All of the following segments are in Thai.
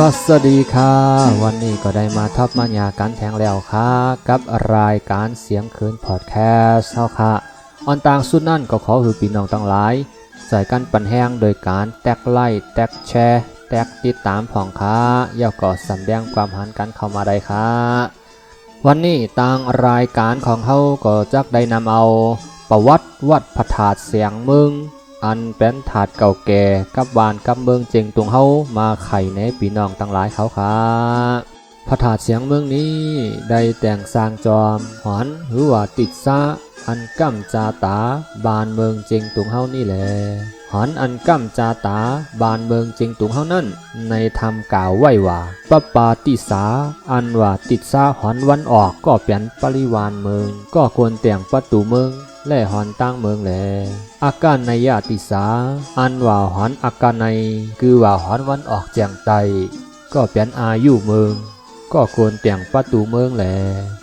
วัสดีค่ะ วันนี้ก็ได้มาทับมัญญาการแทงแล้วค่ะ กับรายการเสียงคืนพอดแคสต์เฮาค่ะออนต่างสุดนั่นก็ขอคือพี่น้องทั้งหลายใส่กันปันแห้งโดยการแตกไล่แตกแชร์ แตกติดตามผ่องค่ะย่าก่อสำแดงความหันกันเข้ามาได้ค่ะ วันนี้ทางรายการของเขาก็จักได้นำเอา ประวัติวัดพระธาตุเสียงเมือง อันเป็นถาดเก่าแก่กับบ้านกับเมืองเจงตุงเฮามาไข่ในพี่น้องตั้งหลายเขาครับพระธาตุเสียงเมืองนี้ได้แต่งสร้างจอมหอนหรือว่าติดซาอันกัมจาตาบานเมืองเจงตุงเฮานี่แหละหอนอันกัมจาตาบานเมืองเจงตุงเฮานั่น ในธรรมกล่าวไว้ว่าปปปาติสา อันว่าติดซาหอนวันออกก็เป็นปริวานเมือง ก็ควรแต่งประตูเมือง และหอนตั้งเมืองแลอาการในยาติสา อันว่าหอนอาการในคือว่าหอนวันออกแจงไตก็เป็นอายุเมือง ก็ควรแต่งประตูเมืองแล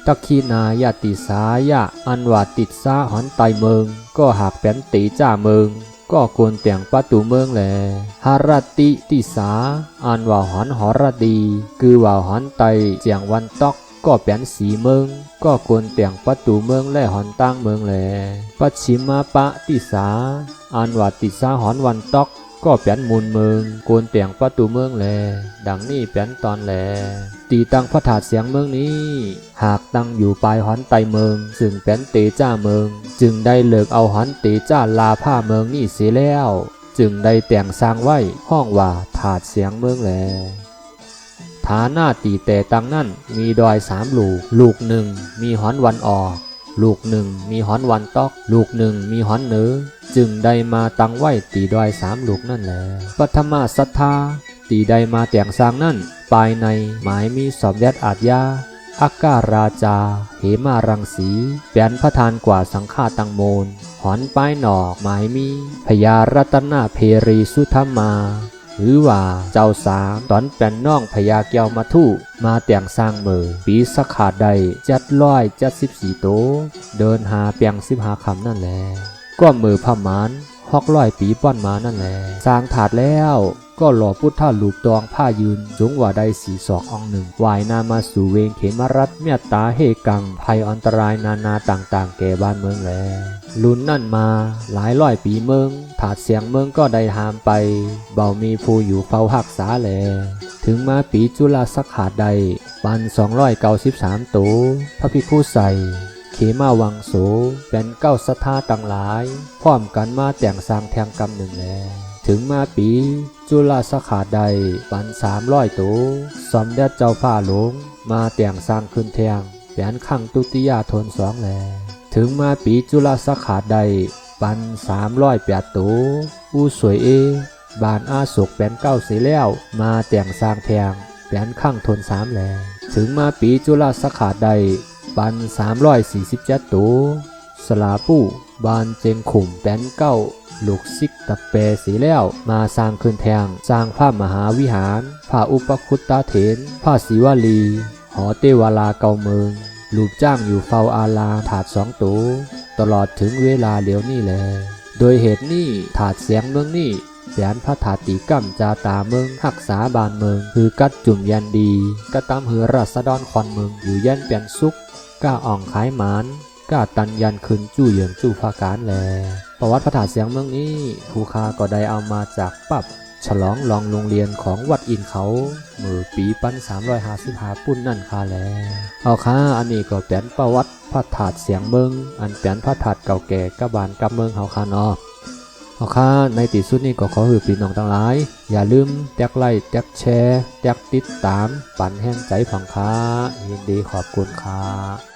ตักขีนายาติสายะอันว่าติดซาหอนไตเมือง ก็หากเป็นตีจ้าเมืองก็ควรแต่งประตูเมืองแลหารติติสาอันว่าหอนหอรดี คือว่าหอนไตเจียงวันตอก ก็เป็นสีเมืองก็ควรแต่งประตูเมืองและหอนตั้งเมืองแลปัจฉิมาปะติสาอันว่าติสาหอนวันตอกก็เป็นมูลเมืองควรแต่งประตูเมืองแล ดังนี้เป็นตอนแหลตีตั้งพระถาดเสียงเมืองนี้ หากตั้งอยู่ปลายหอนไตเมืองซึ่งเป็นเตจ้าเมือง จึงได้เลิกเอาหอนเตจ้าลาผ้าเมืองนี่เสียแล้ว จึงได้แต่งสร้างไว้ห้องว่าถาดเสียงเมืองแล ฐาหน้าตีแต่ตังนั่น มีดอยสามลูก ลูกหนึ่งมีหอนวันออก ลูกหนึ่งมีหอนวันตอก ลูกหนึ่งมีหอนเนือจึงได้มาตังไหว้ตีดอยสามลูกนั่นแหละปัทมาศรัทธาตีได้มาแต่งสร้างนั่นภายในหมายมีสมเด็จอาจยาอาการาจา เหมารังสีเป็นพระทานกว่าสังฆาตังโมน หอนป้ายหนอกหมายมีพญารัตนาเพรีสุธรรมา หรือว่าเจ้าสามตอนเป็นน้องพญาเกียวมาทู่มาแต่งสร้างมือปีสกขาดใดจัดร้อยจัดสิบสี่โต เดินหาเปียงสิบหาคำนั่นแหละก็มือพมาน ฮอกร้อยปีป้อนมานั่นแหละสร้างถาดแล้วก็หล่อพุทธาลูกตองผ้ายืนจงว่าได้สีศอกองหนึ่งวายนามาสู่เวงเขมรัตเมียตาเฮกัง ภัยอันตรายนานาต่างๆ แก่บ้านเมืองแลลุนนั่นมาหลายร้อยปีเมือง ถาดเสียงเมืองก็ได้หามไป เบามีผู้อยู่เฝ้าหักษาแล ถึงมาปีจุลาสักขาดใดปัน293ตัวพระพิคุใส่ เขมาวังโสเป็นเก้าสถาต่างหลาย พร้อมกันมาแต่งสร้างแทงกำหนึ่งแล ถึงมาปี จุลสขาใดปันสามร้อยตัวสมเด็จเจ้าฟ้าหลวงมาแต่งสร้างขึ้นแทงแผนขังตุติยาทนสองแล ถึงมาปีจุลสขาใดปันสามร้อยแปดตัวอู้สวยเอบานอาศกแปนเก้าสีแล้ว มาแต่งสร้างแทงแผนขังทนสามแล ถึงมาปีจุลสขาใด ปันสามร้อยสี่สิบเจ็ดตัวสลาปู้บานเจงขุมแปนเก้าลูกซิกตะเปสีแล้ว มาสร้างขึ้นแทง สร้างพระมหาวิหารพระอุปคุตตาเถนพระศิวลี หอเตวาลาเก่าเมืองลูกจ้างอยู่เฝ้าอาลาถาดสองตูตลอดถึงเวลาเหลียวนี่แล โดยเหตุนี้ถาดเสียงเมืองนี่แสนพระถาติกัมจาตาเมืองหักษาบานเมือง คือกัดจุ่มยันดีกระตามเหือรัศดรคอนเมืองอยู่ยันเปลี่ยนสุข ก้าอ่องขายหมานก้าตันยันคืนจู้เหยืองจู้ภาการแล ประวัติพระธาตุเสียงเมืองนี้ผู้คาก็ได้เอามาจากปับ ฉลองลองโรงเรียนของวัดอินเขามือปีปัน355ปุ้นนั่นคาแล เอาค่ะอันนี้ก็เป็นประวัติพระธาตุเสียงเมืองอันเป็นพระธาตุเก่าแก่กบานกับเมืองเฮาค่ะเนาะเอาค่ะในที่สุดนี้ก็ขอให้พี่น้องทั้งหลาย อย่าลืมแตกไลค์แตกแชร์แตกติดตาม ปั่นแห้งใจฝังค้ายินดีขอบคุณค่ะ